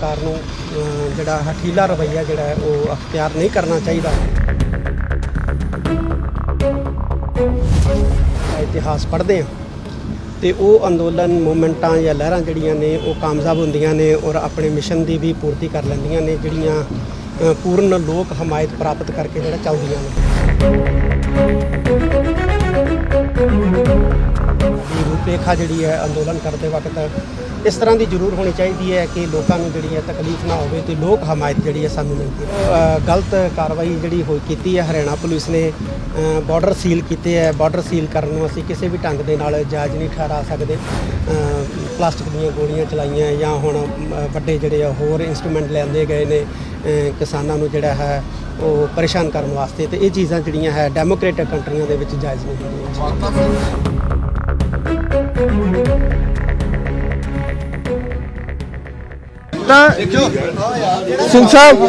ਸਰਕਾਰ ਨੂੰ ਜਿਹੜਾ ਹਠੀਲਾ ਰਵੱਈਆ ਜਿਹੜਾ ਹੈ, ਉਹ ਅਖਤਿਆਰ ਨਹੀਂ ਕਰਨਾ ਚਾਹੀਦਾ। ਇਤਿਹਾਸ ਪੜ੍ਹਦੇ ਆ ਤੇ ਉਹ ਅੰਦੋਲਨ ਮੂਵਮੈਂਟਾਂ ਜਾਂ ਲਹਿਰਾਂ ਜਿਹੜੀਆਂ ਨੇ, ਉਹ ਕਾਮਯਾਬ ਹੁੰਦੀਆਂ ਨੇ ਔਰ ਆਪਣੇ ਮਿਸ਼ਨ ਦੀ ਵੀ ਪੂਰਤੀ ਕਰ ਲੈਂਦੀਆਂ ਨੇ, ਜਿਹੜੀਆਂ ਪੂਰਨ ਲੋਕ ਹਮਾਇਤ ਪ੍ਰਾਪਤ ਕਰਕੇ ਜਿਹੜਾ ਚੱਲਦੀਆਂ ਨੇ। ਰੂਪਰੇਖਾ ਜਿਹੜੀ ਹੈ ਅੰਦੋਲਨ ਕਰਦੇ ਵਕਤ ਇਸ ਤਰ੍ਹਾਂ ਦੀ ਜ਼ਰੂਰ ਹੋਣੀ ਚਾਹੀਦੀ ਹੈ ਕਿ ਲੋਕਾਂ ਨੂੰ ਜਿਹੜੀ ਹੈ ਤਕਲੀਫ ਨਾ ਹੋਵੇ ਤੇ ਲੋਕ ਹਮਾਇਤ ਜਿਹੜੀ ਹੈ ਸਾਨੂੰ ਮਿਲਦੀ ਹੈ। ਗਲਤ ਕਾਰਵਾਈ ਜਿਹੜੀ ਹੋਈ ਕੀਤੀ ਹੈ ਹਰਿਆਣਾ ਪੁਲਿਸ ਨੇ ਬਾਰਡਰ ਸੀਲ ਕੀਤੇ ਹੈ। ਬਾਰਡਰ ਸੀਲ ਕਰਨ ਨੂੰ ਅਸੀਂ ਕਿਸੇ ਵੀ ਢੰਗ ਦੇ ਨਾਲ ਜਾਇਜ਼ ਨਹੀਂ ਠਹਿਰਾ ਸਕਦੇ। ਪਲਾਸਟਿਕ ਦੀਆਂ ਗੋਲੀਆਂ ਚਲਾਈਆਂ ਜਾਂ ਹੁਣ ਵੱਡੇ ਜਿਹੜੇ ਹੋਰ ਇਨਸਟਰੂਮੈਂਟ ਲੈਂਦੇ ਗਏ ਨੇ ਕਿਸਾਨਾਂ ਨੂੰ ਜਿਹੜਾ ਹੈ ਉਹ ਪਰੇਸ਼ਾਨ ਕਰਨ ਵਾਸਤੇ ਤੇ ਇਹ ਚੀਜ਼ਾਂ ਜਿਹੜੀਆਂ ਹੈ ਡੈਮੋਕ੍ਰੇਟਿਕ ਕੰਟਰੀਆਂ ਦੇ ਵਿੱਚ ਜਾਇਜ਼ ਨਹੀਂ ਹੁੰਦੀਆਂ। ਸਿੰਘ ਸਾਹਿਬ।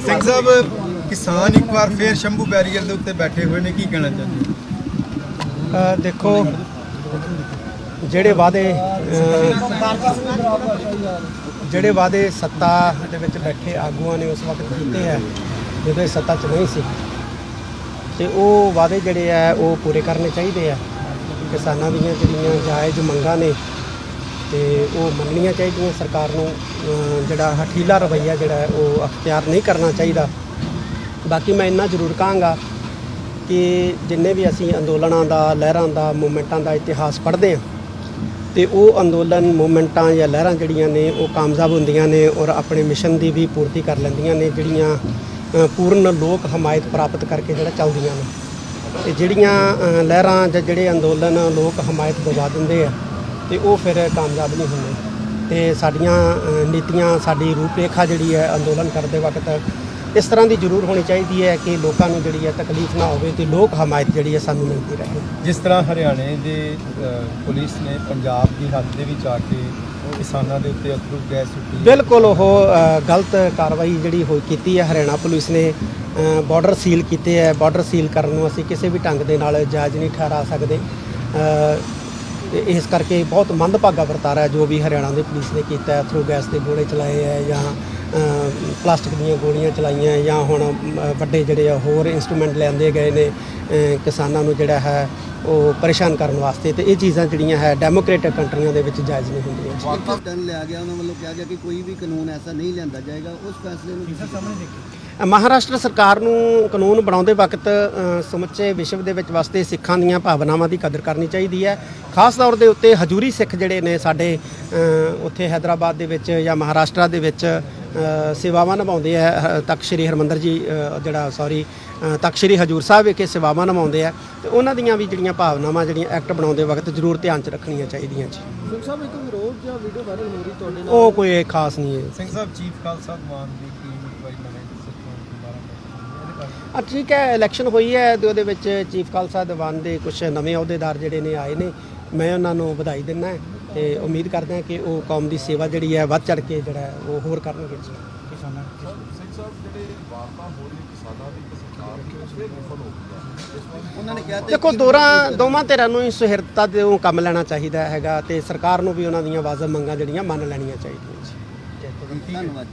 ਸਿੰਘ ਸਾਹਿਬ ਕਿਸਾਨ ਇੱਕ ਵਾਰ ਫੇਰ ਸ਼ੰਭੂ ਬੈਰੀਅਰ ਦੇ ਉੱਤੇ ਬੈਠੇ ਹੋਏ ਨੇ ਕੀ ਕਹਿਣਾ ਚਾਹੁੰਦੇ ਦੇਖੋ ਜਿਹੜੇ ਵਾਅਦੇ ਅ, ਜਿਹੜੇ ਵਾਅਦੇ ਸੱਤਾ ਦੇ ਵਿੱਚ ਬੈਠੇ ਆਗੂਆਂ ਨੇ ਉਸ ਵਕਤ ਕੀਤੇ ਹੈ ਜਦੋਂ ਇਹ ਸੱਤਾ 'ਚ ਨਹੀਂ ਸੀ ਤੇ ਉਹ ਵਾਅਦੇ ਜਿਹੜੇ ਆ ਉਹ ਪੂਰੇ ਕਰਨੇ ਚਾਹੀਦੇ ਆ। ਕਿਸਾਨਾਂ ਦੀਆਂ ਜਿਹੜੀਆਂ ਜਾਇਜ਼ ਮੰਗਾਂ ਨੇ ਤੇ ਉਹ ਮੰਨਣੀਆਂ ਚਾਹੀਦੀਆਂ ਸਰਕਾਰ ਨੂੰ ਜਿਹੜਾ ਹਠੀਲਾ ਰਵੱਈਆ ਜਿਹੜਾ ਉਹ ਅਖਤਿਆਰ ਨਹੀਂ ਕਰਨਾ ਚਾਹੀਦਾ। ਬਾਕੀ ਮੈਂ ਇੰਨਾ ਜ਼ਰੂਰ ਕਹਾਂਗਾ ਕਿ ਜਿੰਨੇ ਵੀ ਅਸੀਂ ਅੰਦੋਲਨਾਂ ਦਾ, ਲਹਿਰਾਂ ਦਾ, ਮੂਵਮੈਂਟਾਂ ਦਾ ਇਤਿਹਾਸ ਪੜ੍ਹਦੇ ਹਾਂ, ਤੇ ਉਹ ਅੰਦੋਲਨ, ਮੂਵਮੈਂਟਾਂ ਜਾਂ ਲਹਿਰਾਂ ਜਿਹੜੀਆਂ ਨੇ, ਉਹ ਕਾਮਯਾਬ ਹੁੰਦੀਆਂ ਨੇ ਔਰ ਆਪਣੇ ਮਿਸ਼ਨ ਦੀ ਵੀ ਪੂਰਤੀ ਕਰ ਲੈਂਦੀਆਂ ਨੇ, ਜਿਹੜੀਆਂ ਪੂਰਨ ਲੋਕ ਹਮਾਇਤ ਪ੍ਰਾਪਤ ਕਰਕੇ ਜਿਹੜਾ ਚੱਲਦੀਆਂ ਨੇ। ਤੇ ਜਿਹੜੀਆਂ ਲਹਿਰਾਂ ਜਾਂ ਜਿਹੜੇ ਅੰਦੋਲਨ ਲੋਕ ਹਮਾਇਤ ਦਵਾ ਦਿੰਦੇ ਆ, ਤੇ ਉਹ ਫਿਰ ਕਾਮਯਾਬ ਨਹੀਂ ਹੁੰਦੇ। ਤੇ ਸਾਡੀਆਂ ਨੀਤੀਆਂ, ਸਾਡੀ ਰੂਪਰੇਖਾ ਜਿਹੜੀ ਹੈ ਅੰਦੋਲਨ ਕਰਦੇ ਵਕਤ ਇਸ ਤਰ੍ਹਾਂ ਦੀ ਜ਼ਰੂਰ ਹੋਣੀ ਚਾਹੀਦੀ ਹੈ ਕਿ ਲੋਕਾਂ ਨੂੰ ਜਿਹੜੀ ਹੈ ਤਕਲੀਫ ਨਾ ਹੋਵੇ ਤੇ ਲੋਕ ਹਮਾਇਤ ਜਿਹੜੀ ਹੈ ਸਾਨੂੰ ਮਿਲਦੀ ਰਹੇ। ਜਿਸ ਤਰ੍ਹਾਂ ਹਰਿਆਣੇ ਦੇ ਪੁਲਿਸ ਨੇ ਪੰਜਾਬ ਦੀ ਹੱਦ ਦੇ ਵਿੱਚ ਆ ਕੇ ਕਿਸਾਨਾਂ ਦੇ ਉੱਤੇ ਅਥਰੂ ਗੈਸ ਸੁੱਟੀ ਬਿਲਕੁਲ ਉਹ ਗਲਤ ਕਾਰਵਾਈ ਜਿਹੜੀ ਹੋਈ ਕੀਤੀ ਹੈ ਹਰਿਆਣਾ ਪੁਲਿਸ ਨੇ ਬਾਰਡਰ ਸੀਲ ਕੀਤੇ ਹੈ। ਬਾਰਡਰ ਸੀਲ ਕਰਨ ਨੂੰ ਅਸੀਂ ਕਿਸੇ ਵੀ ਢੰਗ ਦੇ ਨਾਲ ਜਾਇਜ਼ ਨਹੀਂ ਠਹਿਰਾ ਸਕਦੇ। ਇਸ ਕਰਕੇ ਬਹੁਤ ਮੰਦਭਾਗਾ ਵਰਤਾਰਾ ਜੋ ਵੀ ਹਰਿਆਣਾ ਦੀ ਪੁਲਿਸ ਨੇ ਕੀਤਾ ਹੈ ਥਰੂ ਗੈਸ ਦੇ ਗੋਲੇ ਚਲਾਏ ਹੈ ਜਾਂ ਪਲਾਸਟਿਕ ਦੀਆਂ ਗੋਲੀਆਂ ਚਲਾਈਆਂ ਜਾਂ ਹੁਣ ਵੱਡੇ ਜਿਹੜੇ ਆ ਹੋਰ ਇਨਸਟਰੂਮੈਂਟ ਲਿਆਂਦੇ ਗਏ ਨੇ ਕਿਸਾਨਾਂ ਨੂੰ ਜਿਹੜਾ ਹੈ ਉਹ ਪਰੇਸ਼ਾਨ ਕਰਨ ਵਾਸਤੇ ਤੇ ਇਹ ਚੀਜ਼ਾਂ ਜਿਹੜੀਆਂ ਹੈ ਡੈਮੋਕ੍ਰੇਟਿਕ ਕੰਟਰੀਆਂ ਦੇ ਵਿੱਚ ਜਾਇਜ਼ ਨਹੀਂ ਹੁੰਦੀਆਂ। ਟਨ ਲਿਆ ਗਿਆ ਉਹਨਾਂ ਵੱਲੋਂ ਕਿਹਾ ਗਿਆ ਕਿ ਕੋਈ ਵੀ ਕਾਨੂੰਨ ਐਸਾ ਨਹੀਂ ਲਿਆਂਦਾ ਜਾਏਗਾ ਉਸ ਫੈਸਲੇ ਨੂੰ ਤੁਸੀਂ ਮਹਾਰਾਸ਼ਟਰ ਸਰਕਾਰ ਨੂੰ ਕਾਨੂੰਨ ਬਣਾਉਂਦੇ ਵਕਤ ਸਮੁੱਚੇ ਵਿਸ਼ਵ ਦੇ ਵਿੱਚ ਵਸਦੇ ਸਿੱਖਾਂ ਦੀਆਂ ਭਾਵਨਾਵਾਂ ਦੀ ਕਦਰ ਕਰਨੀ ਚਾਹੀਦੀ ਹੈ। ਖਾਸ ਤੌਰ ਦੇ ਉੱਤੇ ਹਜੂਰੀ ਸਿੱਖ ਜਿਹੜੇ ਨੇ ਸਾਡੇ ਉੱਥੇ ਹੈਦਰਾਬਾਦ ਦੇ ਵਿੱਚ ਜਾਂ ਮਹਾਰਾਸ਼ਟਰ ਦੇ ਵਿੱਚ ਸੇਵਾਵਾਂ ਨਿਭਾਉਂਦੇ ਆ ਹ- ਤਖਤ ਸ੍ਰੀ ਹਰਮੰਦਰ ਜੀ ਜਿਹੜਾ ਸੌਰੀ ਤਖਤ ਸ੍ਰੀ ਹਜੂਰ ਸਾਹਿਬ ਵਿਖੇ ਸੇਵਾਵਾਂ ਨਿਭਾਉਂਦੇ ਆ ਤੇ ਉਹਨਾਂ ਦੀਆਂ ਵੀ ਜਿਹੜੀਆਂ ਭਾਵਨਾਵਾਂ ਜਿਹੜੀਆਂ ਐਕਟ ਬਣਾਉਂਦੇ ਵਕਤ ਜ਼ਰੂਰ ਧਿਆਨ 'ਚ ਰੱਖਣੀਆਂ ਚਾਹੀਦੀਆਂ ਜੀ। ਸਿੰਘ ਸਾਹਿਬ ਇੱਕ ਵਿਰੋਧ ਜਾਂ ਵੀਡੀਓ ਵਾਇਰਲ ਹੋ ਰਹੀ ਤੁਹਾਡੇ ਉਹ ਕੋਈ ਖਾਸ ਨਹੀਂ ਹੈ। ਸਿੰਘ ਸਾਹਿਬ ਚੀਫ ਖਾਲਸਾ ਦੀਵਾਨ ਦੀ ਟੀਮ ਇੱਕ ਵਾਰੀ ਨਵੇਂ ਆ ਠੀਕ ਹੈ ਇਲੈਕਸ਼ਨ ਹੋਈ ਹੈ ਤੇ ਉਹਦੇ ਵਿੱਚ ਚੀਫ ਖਾਲਸਾ ਦੀਵਾਨ ਦੇ ਕੁਝ ਨਵੇਂ ਅਹੁਦੇਦਾਰ ਜਿਹੜੇ ਨੇ ਆਏ ਨੇ ਮੈਂ ਉਹਨਾਂ ਨੂੰ ਵਧਾਈ ਦਿੰਦਾ ਹੈ। ਤੇ ਉਮੀਦ ਕਰਦੇ ਹਾਂ ਕਿ ਉਹ ਕੌਮ ਦੀ ਸੇਵਾ ਜਿਹੜੀ ਹੈ ਵੱਧ ਚੜ ਕੇ ਜਿਹੜਾ ਹੈ ਉਹ ਹੋਰ ਕਰਨਗੇ ਕਿਸਾਨਾਂ ਉਹਨਾਂ ਨੇ ਕਿਹਾ ਦੇਖੋ ਦੋਰਾਂ ਦੋਵਾਂ ਧਿਰਾਂ ਨੂੰ ਹੀ ਸੁਹਿਰਦਤਾ ਦੇ ਉਹ ਕੰਮ ਲੈਣਾ ਚਾਹੀਦਾ ਹੈਗਾ ਤੇ ਸਰਕਾਰ ਨੂੰ ਵੀ ਉਹਨਾਂ ਦੀਆਂ ਵਾਜਬ ਮੰਗਾਂ ਜਿਹੜੀਆਂ ਮੰਨ ਲੈਣੀਆਂ ਚਾਹੀਦੀਆਂ ਜੀ। ਧੰਨਵਾਦ